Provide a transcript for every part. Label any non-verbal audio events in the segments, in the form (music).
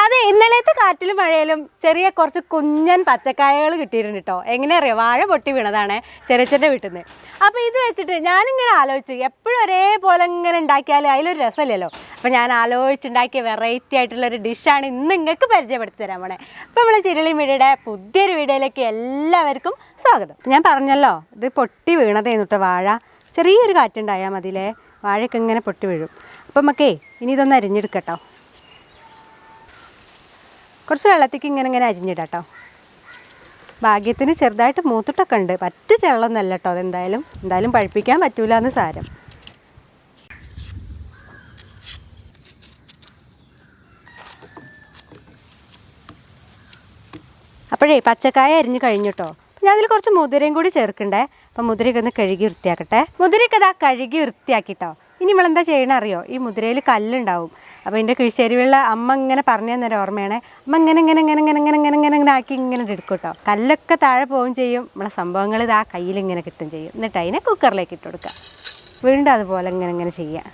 അതെ ഇന്നലത്തെ കാറ്റിലും മഴയിലും ചെറിയ കുറച്ച് കുഞ്ഞൻ പച്ചക്കായകൾ കിട്ടിയിട്ടുണ്ട് കേട്ടോ എങ്ങനെ അറിയാം വാഴ പൊട്ടി വീണതാണ് ചെറിയച്ചന്റെ വീട്ടിൽ നിന്ന് അപ്പോൾ ഇത് വെച്ചിട്ട് ഞാനിങ്ങനെ ആലോചിച്ചു എപ്പോഴും ഒരേപോലെ ഇങ്ങനെ ഉണ്ടാക്കിയാൽ അതിലൊരു രസമില്ലല്ലോ? അപ്പോൾ ഞാൻ ആലോചിച്ചുണ്ടാക്കിയ വെറൈറ്റി ആയിട്ടുള്ള ഒരു ഡിഷാണ് ഇന്ന് നിങ്ങൾക്ക് പരിചയപ്പെടുത്തി തരാൻ പോണേ. അപ്പോൾ നമ്മൾ ചിരളി മീഡിയയുടെ പുതിയൊരു വീഡിയോയിലേക്ക് എല്ലാവർക്കും സ്വാഗതം. ഞാൻ പറഞ്ഞല്ലോ ഇത് പൊട്ടി വീണതേന്നു കേട്ടോ വാഴ. ചെറിയൊരു കാറ്റുണ്ടായാൽ മതിയിലേ വാഴയൊക്കെ ഇങ്ങനെ പൊട്ടി വീഴും. അപ്പം നമുക്കേ ഇനി ഇതൊന്ന് അരിഞ്ഞെടുക്കട്ടോ. കുറച്ച് വെള്ളത്തേക്ക് ഇങ്ങനെ ഇങ്ങനെ അരിഞ്ഞിടാട്ടോ ഭാഗ്യത്തിന് ചെറുതായിട്ട് മൂത്തിട്ടൊക്കെ ഉണ്ട്. പറ്റ ചെള്ളൊന്നല്ല കേട്ടോ അതെന്തായാലും. എന്തായാലും പഴിപ്പിക്കാൻ പറ്റൂല എന്ന് സാരം. അപ്പോഴേ പച്ചക്കായ അരിഞ്ഞു കഴിഞ്ഞു കേട്ടോ ഞാൻ അതിൽ കുറച്ച് മുതിരയും കൂടി ചേർക്കണ്ടേ? അപ്പം മുതിരയൊക്കെ ഒന്ന് കഴുകി വൃത്തിയാക്കട്ടെ. മുതിരയൊക്കെ ഇതാ കഴുകി വൃത്തിയാക്കിട്ടോ ഇനി നമ്മളെന്താ ചെയ്യണം അറിയോ? ഈ മുതിരയിൽ കല്ലുണ്ടാവും. അപ്പോൾ എന്റെ കിഴിശ്ശേരിയുള്ള അമ്മ ഇങ്ങനെ പറഞ്ഞു തന്നൊരു ഓർമ്മയാണ്. അമ്മ ഇങ്ങനെ ഇങ്ങനെ ഇങ്ങനെ ഇങ്ങനെ ഇങ്ങനെ ഇങ്ങനെ ഇങ്ങനെ ഇങ്ങനെ ആക്കി ഇങ്ങനെ എടുക്കും കേട്ടോ കല്ലൊക്കെ താഴെ പോവുകയും ചെയ്യും. നമ്മളെ സംഭവങ്ങൾ ഇതാ കയ്യിൽ ഇങ്ങനെ കിട്ടും ചെയ്യും. എന്നിട്ട് അതിനെ കുക്കറിലേക്ക് ഇട്ട് കൊടുക്കുക. വീണ്ടും അതുപോലെ ഇങ്ങനെ ഇങ്ങനെ ചെയ്യുക.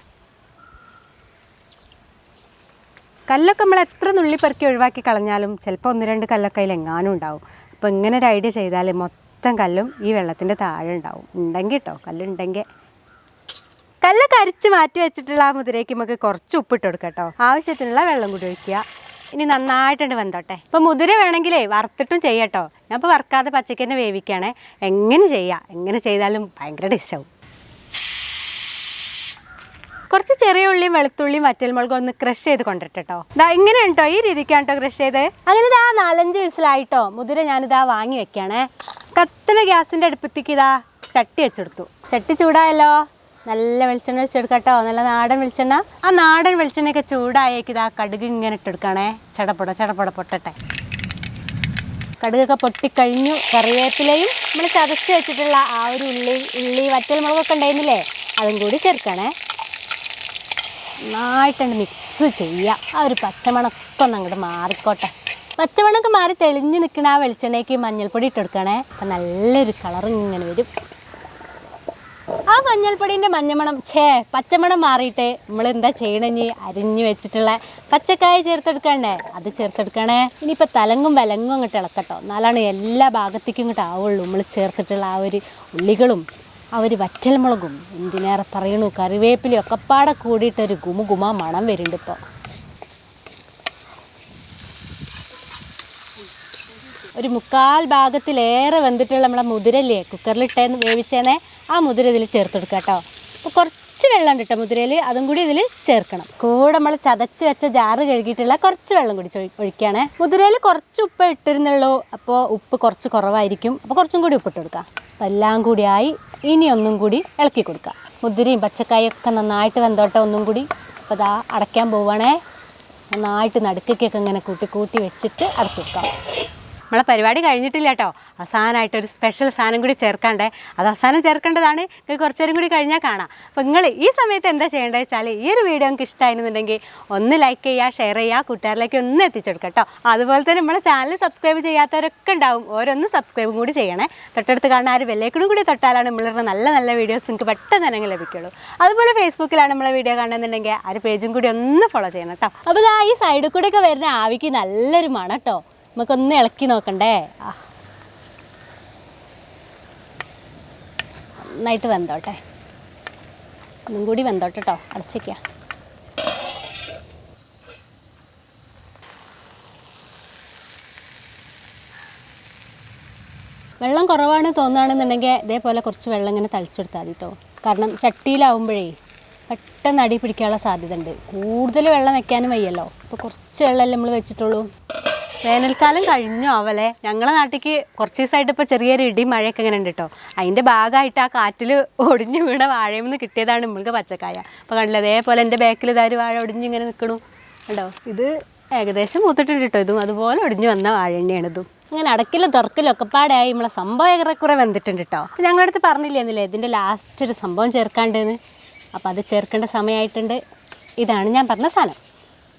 കല്ലൊക്കെ നമ്മൾ എത്ര നുള്ളി പെറുക്കി ഒഴിവാക്കി കളഞ്ഞാലും ചിലപ്പോൾ ഒന്ന് രണ്ട് കല്ലൊക്കെ അതിൽ എങ്ങാനും ഉണ്ടാവും. അപ്പോൾ ഇങ്ങനെ ഒരു ഐഡിയ ചെയ്താൽ മൊത്തം കല്ലും ഈ വെള്ളത്തിന്റെ താഴെ ഉണ്ടാവും. ഉണ്ടെങ്കിൽ കേട്ടോ കല്ലുണ്ടെങ്കിൽ. കല്ലൊക്കെ കരിച്ച് മാറ്റി വെച്ചിട്ടുള്ള ആ മുതിരയ്ക്ക് നമുക്ക് കുറച്ച് ഉപ്പിട്ട് കൊടുക്കാം കേട്ടോ ആവശ്യത്തിനുള്ള വെള്ളം കൂടി ഒഴിക്കുക. ഇനി നന്നായിട്ടുണ്ട് വെന്തോട്ടെ. ഇപ്പോൾ മുതിര വേണമെങ്കിലേ വറുത്തിട്ടും ചെയ്യട്ടോ ഞാൻ ഇപ്പോൾ വറുക്കാതെ പച്ചയ്ക്ക് തന്നെ വേവിക്കുകയാണേ. എങ്ങനെ ചെയ്യാം? എങ്ങനെ ചെയ്താലും ഭയങ്കര ഡിഷാവും കുറച്ച് ചെറിയ ഉള്ളിയും വെളുത്തുള്ളിയും വറ്റൽമുളകും ഒന്ന് ക്രഷ് ചെയ്ത് കൊണ്ടിട്ടോ ദാ ഇങ്ങനെ ഉണ്ടോ ഈ രീതിക്കാണ് കേട്ടോ ക്രഷ് ചെയ്ത്. അങ്ങനെ ഇതാ നാലഞ്ച് വിസിലായിട്ടോ. മുതിര ഞാനിതാ വാങ്ങി വെക്കുകയാണേ. കത്തുന്ന ഗ്യാസിന്റെ അടുപ്പത്തേക്ക് ഇതാ ചട്ടി വെച്ചെടുത്തു ചട്ടി ചൂടായല്ലോ. നല്ല വെളിച്ചെണ്ണ വെച്ചെടുക്കട്ടോ നല്ല നാടൻ വെളിച്ചെണ്ണ. ആ നാടൻ വെളിച്ചെണ്ണയൊക്കെ ചൂടായേക്ക് ആ കടുക് ഇങ്ങനെ ഇട്ടെടുക്കണേ. ചടപ്പട ചടപ്പട പൊട്ടട്ടെ. കടുകൊക്കെ പൊട്ടിക്കഴിഞ്ഞു കറിവേപ്പിലയും നമ്മൾ ചതച്ച് വെച്ചിട്ടുള്ള ആ ഒരു ഉള്ളി ഉള്ളി വറ്റൽ മുളകൊക്കെ ഉണ്ടായിരുന്നില്ലേ? അതും കൂടി ചേർക്കണേ. നന്നായിട്ടുണ്ട് മിക്സ് ചെയ്യുക ആ ഒരു പച്ചമണക്കൊക്കെ ഒന്ന് അങ്ങോട്ട് മാറിക്കോട്ടെ. പച്ചമണക്ക് മാറി തെളിഞ്ഞ് നിൽക്കുന്ന ആ വെളിച്ചെണ്ണയ്ക്ക് മഞ്ഞൾപ്പൊടി ഇട്ടെടുക്കണേ അപ്പം നല്ലൊരു കളർ ഇങ്ങനെ വരും. മഞ്ഞൾപ്പൊടീന്റെ മഞ്ഞമണം ഛേ പച്ചമണം മാറിയിട്ട് നമ്മൾ എന്താ ചെയ്യണമെന്ന് അരിഞ്ഞു വെച്ചിട്ടുള്ള പച്ചക്കായ ചേർത്തെടുക്കണ്ടേ അത് ചേർത്തെടുക്കണേ. ഇനിയിപ്പോൾ തലങ്ങും വിലങ്ങും അങ്ങോട്ട് ഇളക്കട്ടോ. എന്നാലാണ് എല്ലാ ഭാഗത്തേക്കും ഇങ്ങോട്ട് ആവുള്ളൂ. നമ്മൾ ചേർത്തിട്ടുള്ള ആ ഒരു ഉള്ളികളും ആ ഒരു വറ്റൽമുളകും. എന്തിനേറെ പറയണു? കറിവേപ്പിലയും ഒക്കെപ്പാടെ കൂടിയിട്ടൊരു ഗുമ മണം വരുന്നുണ്ട് ഇപ്പോൾ ഒരു മുക്കാൽ ഭാഗത്തിലേറെ വെന്തിട്ടുള്ള നമ്മളെ മുതിരല്ലേ? കുക്കറിലിട്ടേന്ന് വേവിച്ചേനെ. ആ മുതിര ഇതിൽ ചേർത്ത് കൊടുക്കുക കേട്ടോ. അപ്പോൾ കുറച്ച് വെള്ളം ഉണ്ട് മുതിരയിൽ അതും കൂടി ഇതിൽ ചേർക്കണം. കൂടെ നമ്മൾ ചതച്ച് വെച്ച ജാറ് കഴുകിയിട്ടുള്ള കുറച്ച് വെള്ളം കൂടി ഒഴിക്കുകയാണ്. മുതിരയിൽ കുറച്ച് ഉപ്പ് ഇട്ടിരുന്നുള്ളൂ. അപ്പോൾ ഉപ്പ് കുറച്ച് കുറവായിരിക്കും. അപ്പോൾ കുറച്ചും കൂടി ഉപ്പിട്ട് കൊടുക്കാം. അപ്പം എല്ലാം കൂടിയായി ഇനി ഒന്നും കൂടി ഇളക്കി കൊടുക്കുക മുതിരയും പച്ചക്കായും ഒക്കെ നന്നായിട്ട് വെന്തോട്ടെ ഒന്നും കൂടി. അപ്പോൾ അതാ അടയ്ക്കാൻ പോവുകയാണേ നന്നായിട്ട് നടുക്കൊക്കെ ഇങ്ങനെ കൂട്ടി കൂട്ടി വെച്ചിട്ട് അടച്ചു വെക്കാം. നമ്മളെ പരിപാടി കഴിഞ്ഞിട്ടില്ല കേട്ടോ അവസാനമായിട്ട് ഒരു സ്പെഷ്യൽ സാധനം കൂടി ചേർക്കണ്ടേ. അത് അവസാനം ചേർക്കേണ്ടതാണ്. നിങ്ങൾക്ക് കുറച്ച് കൂടി കഴിഞ്ഞാൽ കാണാം. അപ്പോൾ നിങ്ങൾ ഈ സമയത്ത് എന്താ ചെയ്യേണ്ടത് വെച്ചാൽ ഈ ഒരു വീഡിയോ നിങ്ങൾക്ക് ഇഷ്ടമായിരുന്നുണ്ടെങ്കിൽ ഒന്ന് ലൈക്ക് ചെയ്യുക ഷെയർ ചെയ്യുക കൂട്ടുകാരിലേക്ക് ഒന്ന് എത്തിച്ചെടുക്കുക കേട്ടോ അതുപോലെ തന്നെ നമ്മളെ ചാനൽ സബ്സ്ക്രൈബ് ചെയ്യാത്തവരൊക്കെ ഉണ്ടാവും. ഓരോന്ന് സബ്സ്ക്രൈബും കൂടി ചെയ്യണേ. തൊട്ടടുത്ത് കാണുന്ന ആ ഒരു വെല്ലേക്കും കൂടി തൊട്ടാലാണ് നമ്മളുടെ നല്ല നല്ല വീഡിയോസ് നിങ്ങൾക്ക് പെട്ടെന്ന് തന്നെ ലഭിക്കുള്ളൂ. അതുപോലെ ഫേസ്ബുക്കിലാണ് നമ്മളെ വീഡിയോ കാണുന്നുണ്ടെങ്കിൽ ആ ഒരു പേജും കൂടി ഒന്ന് ഫോളോ ചെയ്യണം കേട്ടോ അപ്പോൾ ഈ സൈഡിൽ കൂടെയൊക്കെ വരുന്ന ആവിക്ക് നല്ലൊരു മണം കേട്ടോ നമുക്കൊന്ന് ഇളക്കി നോക്കണ്ടേ? നന്നായിട്ട് വെന്തോട്ടെ. ഒന്നും കൂടി വെന്തോട്ടെ കേട്ടോ അടച്ചേക്കുക വെള്ളം കുറവാണ് തോന്നുകയാണെന്നുണ്ടെങ്കിൽ ഇതേപോലെ കുറച്ച് വെള്ളം ഇങ്ങനെ തളിച്ചെടുത്താൽ മതി കേട്ടോ കാരണം ചട്ടിയിലാവുമ്പോഴേ പെട്ടെന്ന് അടി പിടിക്കാനുള്ള സാധ്യത ഉണ്ട് കൂടുതൽ വെള്ളം വെക്കാനും വയ്യല്ലോ. അപ്പോൾ കുറച്ച് വെള്ളമല്ലേ നമ്മൾ വെച്ചിട്ടുള്ളൂ. വേനൽക്കാലം കഴിഞ്ഞു അവലെ ഞങ്ങളെ നാട്ടിലേക്ക് കുറച്ച് ദിവസമായിട്ട് ഇപ്പോൾ ചെറിയൊരു ഇടി മഴയൊക്കെ ഇങ്ങനെ ഉണ്ട് കേട്ടോ അതിന്റെ ഭാഗമായിട്ട് ആ കാറ്റിൽ ഒടിഞ്ഞു വീണ വാഴയിൽ നിന്ന് കിട്ടിയതാണ് നമ്മൾക്ക് പച്ചക്കായ. അപ്പോൾ കണ്ടില്ല അതേപോലെ എന്റെ ബാക്കിൽ ഇതാ വാഴ ഒടിഞ്ഞു ഇങ്ങനെ നിൽക്കണു കണ്ടോ? ഇത് ഏകദേശം മൂത്തിട്ടുണ്ട് കേട്ടോ ഇതും അതുപോലെ ഒടിഞ്ഞു വന്ന വാഴ ഇതും. ഇങ്ങനെ അടക്കിലും തുറക്കലും ഒക്കെ പാടായി നമ്മളെ സംഭവം ഏറെക്കുറെ വന്നിട്ടുണ്ട് കേട്ടോ ഞങ്ങളുടെ അടുത്ത് പറഞ്ഞില്ലേ എന്നില്ലേ ഇതിന്റെ ലാസ്റ്റ് ഒരു സംഭവം ചേർക്കാണ്ടെന്ന്. അപ്പോൾ അത് ചേർക്കേണ്ട സമയമായിട്ടുണ്ട്. ഇതാണ് ഞാൻ പറഞ്ഞ സാധനം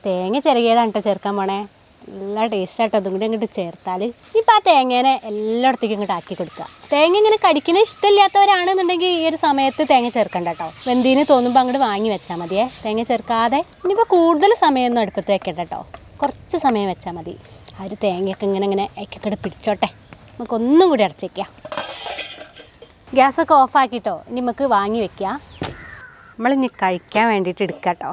തേങ്ങ ചെറുകിയതാണ് കേട്ടോ ചേർക്കാൻ പോണേ. നല്ല ടേസ്റ്റായിട്ട് അതും കൂടി അങ്ങോട്ട് ചേർത്താൽ ഇപ്പം ആ തേങ്ങേനെ എല്ലായിടത്തേക്കും ഇങ്ങോട്ട് ആക്കി കൊടുക്കുക. തേങ്ങ ഇങ്ങനെ കടിക്കണ ഇഷ്ടമില്ലാത്തവരാണെന്നുണ്ടെങ്കിൽ ഈ ഒരു സമയത്ത് തേങ്ങ ചേർക്കണ്ട കേട്ടോ വെന്തിന് തോന്നുമ്പോൾ അങ്ങോട്ട് വാങ്ങി വെച്ചാൽ മതിയേ. തേങ്ങ ചേർക്കാതെ ഇനിയിപ്പോൾ കൂടുതൽ സമയമൊന്നും അടുപ്പത്ത് വെക്കണ്ട കേട്ടോ കുറച്ച് സമയം വെച്ചാൽ മതി. ആ ഒരു തേങ്ങയൊക്കെ ഇങ്ങനെ ഇങ്ങനെ അയക്കൊക്കെ പിടിച്ചോട്ടെ. നമുക്ക് ഒന്നും കൂടി അടച്ചേക്കാം ഗ്യാസൊക്കെ ഓഫാക്കിട്ടോ. ഇനി നമുക്ക് വാങ്ങി വെക്കുക നമ്മളിനി കഴിക്കാൻ വേണ്ടിയിട്ട് എടുക്കാം കേട്ടോ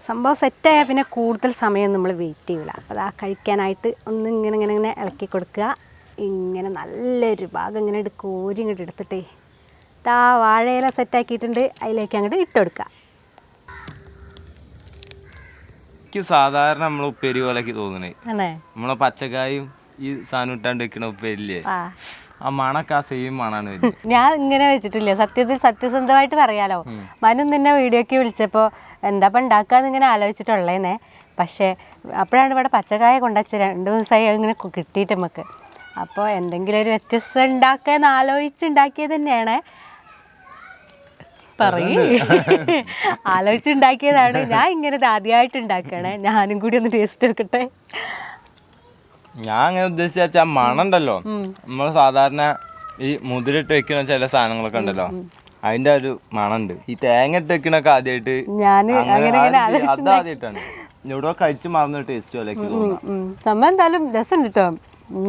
സംഭവം സെറ്റായാൽ പിന്നെ കൂടുതൽ സമയം നമ്മൾ വെയിറ്റ് ചെയ്യില്ല അപ്പോൾ ആ കഴിക്കാനായിട്ട് ഒന്ന് ഇങ്ങനെ ഇങ്ങനെ ഇങ്ങനെ ഇളക്കി കൊടുക്കുക. ഇങ്ങനെ നല്ലൊരു ഭാഗം ഇങ്ങനെ എടുത്ത് കോരി ഇങ്ങോട്ട് എടുത്തിട്ടേ ഇതാ വാഴയില സെറ്റാക്കിയിട്ടുണ്ട് അതിലേക്ക് അങ്ങോട്ട് ഇട്ട് കൊടുക്കുക. എനിക്ക് സാധാരണ നമ്മൾ ഉപ്പേരി പോലെയൊക്കെ തോന്നണേ. അല്ലേ നമ്മളെ പച്ചക്കായും ഈ സാധനം ഇട്ടാണ്ട് വെക്കണ ഉപ്പേരില്ലേ ആ. മണക്ക ആ സെയിം മണാണ് ഞാൻ ഇങ്ങനെ വെച്ചിട്ടില്ല? സത്യത്തിൽ സത്യസന്ധമായിട്ട് പറയാലോ. മനു നിന്നെ വീഡിയോക്ക് വിളിച്ചപ്പോൾ എന്താ ഇപ്പം ഉണ്ടാക്കാന്ന് ഇങ്ങനെ ആലോചിച്ചിട്ടുള്ളേന്നേ. പക്ഷേ അപ്പോഴാണ് ഇവിടെ പച്ചക്കായ കൊണ്ടുവച്ച് രണ്ട് ദിവസമായി ഇങ്ങനെ കിട്ടിയിട്ട് നമുക്ക് അപ്പോൾ എന്തെങ്കിലും ഒരു വ്യത്യസ്തം ഉണ്ടാക്കാന്ന് ആലോചിച്ച് ഉണ്ടാക്കിയത് തന്നെയാണ്. പറയൂ. ആലോചിച്ചുണ്ടാക്കിയതാണ് ഞാൻ ഇങ്ങനെ ആദ്യമായിട്ട് ഉണ്ടാക്കണേ ഞാനും കൂടി ഒന്ന് ടേസ്റ്റ് നോക്കട്ടെ. ഞാൻ അങ്ങനെ ഉദ്ദേശിച്ച മണുണ്ടല്ലോ. നമ്മൾ സാധാരണ ഈ മുതിരിട്ട് വെക്കുന്ന ചില സാധനങ്ങളൊക്കെ ഉണ്ടല്ലോ. അതിന്റെ ഒരു മണുണ്ട് ഈ തേങ്ങ ഇട്ട് വെക്കണൊക്കെ ആദ്യമായിട്ട് ഞാൻ അങ്ങനെ ഇങ്ങനെ അത് ആദ്യമായിട്ടാണ് ഇവിടെ കഴിച്ച് മറന്ന ടേസ്റ്റ് പോലെ. സംഭവം എന്തായാലും രസമുണ്ട് കേട്ടോ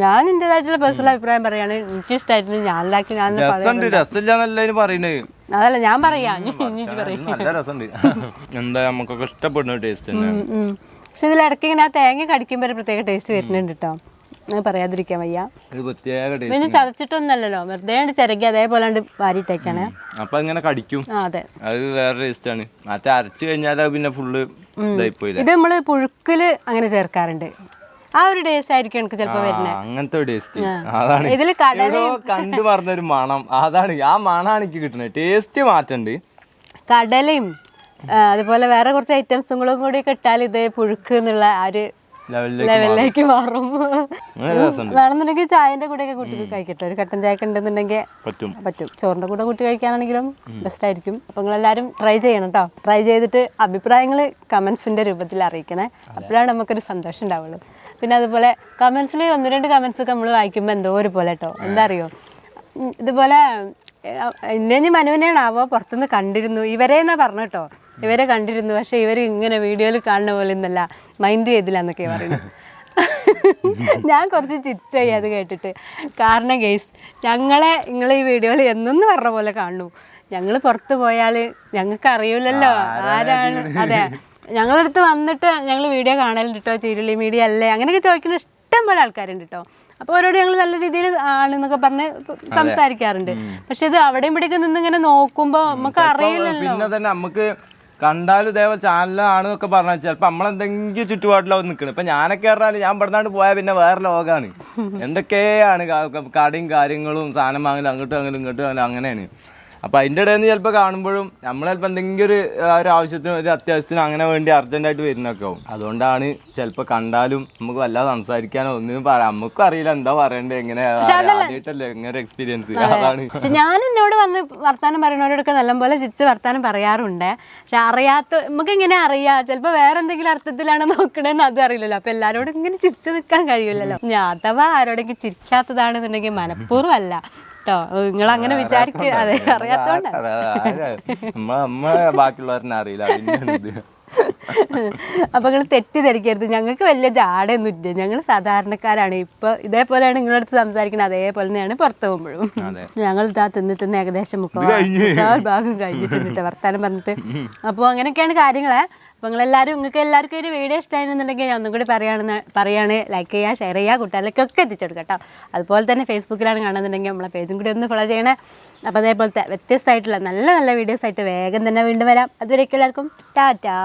ഞാൻ എന്റേതായിട്ടുള്ള പേഴ്സണൽ അഭിപ്രായം പറയാണ്. എനിക്ക് ഇഷ്ടമായിട്ടുണ്ട് ഞാൻ ഉണ്ടാക്കി ഞാൻ അതല്ല ഞാൻ പറയാ. നല്ല രസമുണ്ട്. (laughs) എന്താ നമുക്കൊക്കെ ഇഷ്ടപ്പെടുന്ന ടേസ്റ്റ്. പക്ഷെ ഇതിൽ ഇടയ്ക്ക് ഇങ്ങനെ ആ തേങ്ങ കടിക്കുമ്പോൾ ഒരു പ്രത്യേക ടേസ്റ്റ് വരുന്നുണ്ട് കേട്ടോ പറയാതിരിക്കാൻ വയ്യ. പിന്നെ ചതച്ചിട്ടൊന്നല്ലോ വെറുതെ ഉണ്ട് ചിരകി അതേപോലെ ഉണ്ട് വാരിയിട്ടേക്കാണ് അപ്പൊ ഇങ്ങനെ കടിക്കും. അതെ. അത് വേറെ ടേസ്റ്റ് ആണ്. മറ്റേ അരച്ചു കഴിഞ്ഞാൽ പിന്നെ ഫുള്ള് ഇത് നമ്മൾ പുഴുക്കിൽ അങ്ങനെ ചേർക്കാറുണ്ട്. ആ ഒരു ടേസ്റ്റ് ആയിരിക്കും എനിക്ക് ചിലപ്പോ വരുന്നത് അങ്ങനത്തെ ടേസ്റ്റ് അതാണ്. ഇതിൽ കടല കണ്ടു കണ്ടു പറഞ്ഞൊരു മണം. അതാണ്. ആ മണാണ് എനിക്ക് കിട്ടുന്നത്. ടേസ്റ്റ് മാറ്റണ്ട്. കടലയും അതുപോലെ വേറെ കുറച്ച് ഐറ്റംസും കൂടി കിട്ടാൽ ഇത് പുഴുക്ക് എന്നുള്ള ആ ഒരു ലെവലിലേക്ക് മാറും. വേണമെന്നുണ്ടെങ്കിൽ ചായന്റെ കൂടെ ഒക്കെ കൂട്ടി കഴിക്കട്ടെ. ഒരു കട്ടൻ ചായ കണ്ടെന്നുണ്ടെങ്കിൽ ഉണ്ടെന്നുണ്ടെങ്കിൽ പറ്റും. പറ്റും. ചോറിന്റെ കൂടെ കൂട്ടി കഴിക്കാനാണെങ്കിലും ബെസ്റ്റ് ആയിരിക്കും. അപ്പൊ നിങ്ങൾ എല്ലാവരും ട്രൈ ചെയ്യണം കേട്ടോ ട്രൈ ചെയ്തിട്ട് അഭിപ്രായങ്ങൾ കമന്റ്സിന്റെ രൂപത്തിൽ അറിയിക്കണേ. അപ്പോഴാണ് നമുക്കൊരു സന്തോഷം ഉണ്ടാവുള്ളൂ. പിന്നെ അതുപോലെ കമന്റ്സിൽ ഒന്ന് രണ്ട് കമന്റ്സ് ഒക്കെ നമ്മൾ വായിക്കുമ്പോൾ എന്തോ ഒരു പോലെ കേട്ടോ എന്താ അറിയോ? ഇതുപോലെ ഇന്നഞ്ഞ് മനുവിനെയാണ് ആവോ? പുറത്തുനിന്ന് കണ്ടിരുന്നു. ഇവരെ എന്നാ പറഞ്ഞു കേട്ടോ ഇവരെ കണ്ടിരുന്നു. പക്ഷെ ഇവർ ഇങ്ങനെ വീഡിയോയിൽ കാണുന്ന പോലെ ഒന്നല്ല മൈൻഡ് ചെയ്തില്ല എന്നൊക്കെ പറയുന്നത്. ഞാൻ കുറച്ച് ചിരിച്ചായി അത് കേട്ടിട്ട്. കാരണം ഗെയ്സ് ഞങ്ങളെ നിങ്ങൾ ഈ വീഡിയോയിൽ എന്നൊന്ന് പറഞ്ഞ പോലെ കാണുന്നു ഞങ്ങൾ പുറത്ത് പോയാൽ ഞങ്ങൾക്ക് അറിയില്ലല്ലോ ആരാണ് അതെ. ഞങ്ങളടുത്ത് വന്നിട്ട് ഞങ്ങൾ വീഡിയോ കാണലുണ്ട് കേട്ടോ ചിരുളി മീഡിയ അല്ലേ? അങ്ങനെയൊക്കെ ചോദിക്കുന്ന ഇഷ്ടം പോലെ ആൾക്കാരുണ്ട് കേട്ടോ അപ്പോൾ അവരോട് ഞങ്ങൾ നല്ല രീതിയിൽ ആണെന്നൊക്കെ പറഞ്ഞ് സംസാരിക്കാറുണ്ട്. പക്ഷെ ഇത് അവിടെയും ഇവിടെയൊക്കെ നിന്ന് ഇങ്ങനെ നോക്കുമ്പോൾ നമുക്ക് അറിയില്ലല്ലോ. പിന്നെ തന്നെ നമുക്ക് കണ്ടാലും ഇതേപോലെ ചാനലാണ് ഒക്കെ പറഞ്ഞാൽ ചിലപ്പോൾ നമ്മളെന്തെങ്കിലും ചുറ്റുപാടിലാവും നിൽക്കണം ഇപ്പൊ ഞാനൊക്കെ പറഞ്ഞാൽ ഞാൻ ഇവിടുന്നാണ്ട് പോയാൽ പിന്നെ വേറെ ലോകമാണ് എന്തൊക്കെയാണ് കടയും കാര്യങ്ങളും സാധനം വാങ്ങലും അങ്ങോട്ടും അങ്ങോട്ടും ഇങ്ങോട്ടും അങ്ങനെ അങ്ങനെയാണ്. അപ്പൊ അതിന്റെ ഇടയിൽ നിന്ന് ചിലപ്പോൾ കാണുമ്പോഴും നമ്മൾ ചിലപ്പോൾ എന്തെങ്കിലും ഒരു ഒരു ആവശ്യത്തിന് ഒരു അത്യാവശ്യത്തിന് അങ്ങനെ വേണ്ടി അർജന്റായിട്ട് വരുന്നൊക്കെ ആവും. അതുകൊണ്ടാണ് ചിലപ്പോൾ കണ്ടാലും നമുക്ക് വല്ലാതെ സംസാരിക്കാനോ ഒന്നും പറയാം നമുക്കും അറിയില്ല എന്താ പറയണ്ടേ എങ്ങനെ ആദ്യമായിട്ടല്ലേ ഇങ്ങനെ എക്സ്പീരിയൻസ് അതാണ്. പക്ഷെ ഞാൻ എന്നോട് വന്ന് വർത്താനം പറയുന്നവരോടൊക്കെ നല്ലപോലെ ചിരിച്ച് വർത്താനം പറയാറുണ്ട്. പക്ഷെ അറിയാത്ത നമുക്ക് ഇങ്ങനെ അറിയാം? ചിലപ്പോൾ വേറെ എന്തെങ്കിലും അർത്ഥത്തിലാണ് നോക്കണേന്ന് അതും അറിയില്ലല്ലോ. അപ്പൊ എല്ലാരോടും ഇങ്ങനെ ചിരിച്ചു നിൽക്കാൻ കഴിയില്ലല്ലോ. ഞാൻ അഥവാ ആരോടെങ്കിലും ചിരിക്കാത്തതാണെന്നുണ്ടെങ്കിൽ മനഃപൂർവം അല്ല കേട്ടോ. നിങ്ങൾ അങ്ങനെ വിചാരിക്ക അതെ അറിയാത്തോണ്ട്. ബാക്കിയുള്ളവരനെ അറിയില്ല. അപ്പൊ നിങ്ങൾ തെറ്റിദ്ധരിക്കരുത്. ഞങ്ങൾക്ക് വലിയ ജാടയൊന്നും ഇല്ല ഞങ്ങൾ സാധാരണക്കാരാണ്. ഇപ്പൊ ഇതേപോലെയാണ് നിങ്ങളുടെ അടുത്ത് സംസാരിക്കുന്നത് അതേപോലെ തന്നെയാണ് പുറത്ത് പോകുമ്പോഴും. ഞങ്ങൾ ഇതാ തിന്ന് തിന്ന് ഏകദേശം മുക്കാൽ ഭാഗം കഴിഞ്ഞിട്ടുണ്ട് വർത്താനം പറഞ്ഞിട്ട്. അപ്പോൾ അങ്ങനെയൊക്കെയാണ് കാര്യങ്ങളെ. അപ്പോൾ നിങ്ങളെല്ലാവരും നിങ്ങൾക്ക് എല്ലാവർക്കും ഒരു വീഡിയോ ഇഷ്ടമായിരുന്നുണ്ടെങ്കിൽ ഞാൻ ഒന്നും കൂടി പറയുകയാണെന്ന് പറയുകയാണ്. ലൈക്ക് ചെയ്യുക ഷെയർ ചെയ്യുക കുട്ടികളിലേക്കൊക്കെ എത്തിച്ചെടുക്കുക കേട്ടോ. അതുപോലെ തന്നെ ഫേസ്ബുക്കിലാണ് കാണുന്നുണ്ടെങ്കിൽ നമ്മളെ പേജും കൂടി ഒന്ന് ഫോളോ ചെയ്യണേ. അപ്പോൾ അതേപോലത്തെ വ്യത്യസ്തമായിട്ടുള്ള നല്ല നല്ല വീഡിയോസ് ആയിട്ട് വേഗം തന്നെ വീണ്ടും വരാം. അതുവരേക്കും എല്ലാവർക്കും ടാറ്റാ.